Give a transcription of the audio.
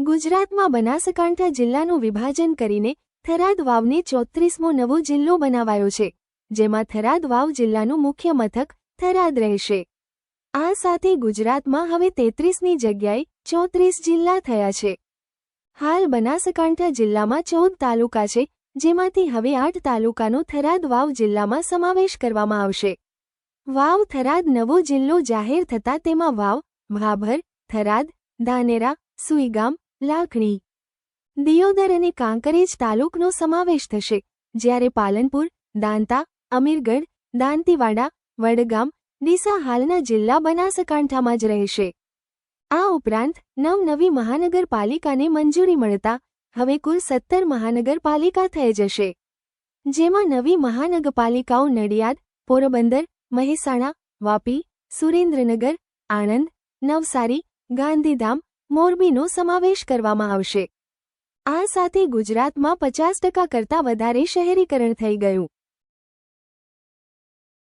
ગુજરાતમાં બનાસકાંઠા જિલ્લાનું વિભાજન કરીને થરાદ વાવને ચોત્રીસમો નવો જિલ્લો બનાવાયો છે, જેમાં થરાદ વાવ જિલ્લાનું મુખ્ય મથક થરાદ રહેશે. આ સાથે ગુજરાતમાં હવે તેત્રીસની જગ્યાએ ચોત્રીસ જિલ્લા થયા છે. હાલ બનાસકાંઠા જિલ્લામાં ચૌદ તાલુકા છે, જેમાંથી હવે આઠ તાલુકાનો થરાદ વાવ જિલ્લામાં સમાવેશ કરવામાં આવશે. વાવ થરાદ નવો જિલ્લો જાહેર થતાં તેમાં વાવ, ભાભર, થરાદ, ધાનેરા, સુઈગામ લાખણી. દિયોદર અને કાંકરેજ તાલુકનો સમાવેશ થશે, જ્યારે પાલનપુર, દાંતા, અમીરગઢ, દાંતીવાડા, વડગામ, ડીસા હાલના જિલ્લા બનાસકાંઠામાં જ રહેશે. આ ઉપરાંત નવ નવી મહાનગરપાલિકાને મંજૂરી મળતા, હવે કુલ સત્તર મહાનગરપાલિકા થઈ જશે. જેમાં નવી મહાનગરપાલિકાઓ નડિયાદ, પોરબંદર, મહેસાણા, વાપી, સુરેન્દ્રનગર, આણંદ, નવસારી, ગાંધીધામ મોરબીનો સમાવેશ કરવામાં આવશે. આ સાથે ગુજરાતમાં પચાસ ટકા કરતાં વધારે શહેરીકરણ થઈ ગયું.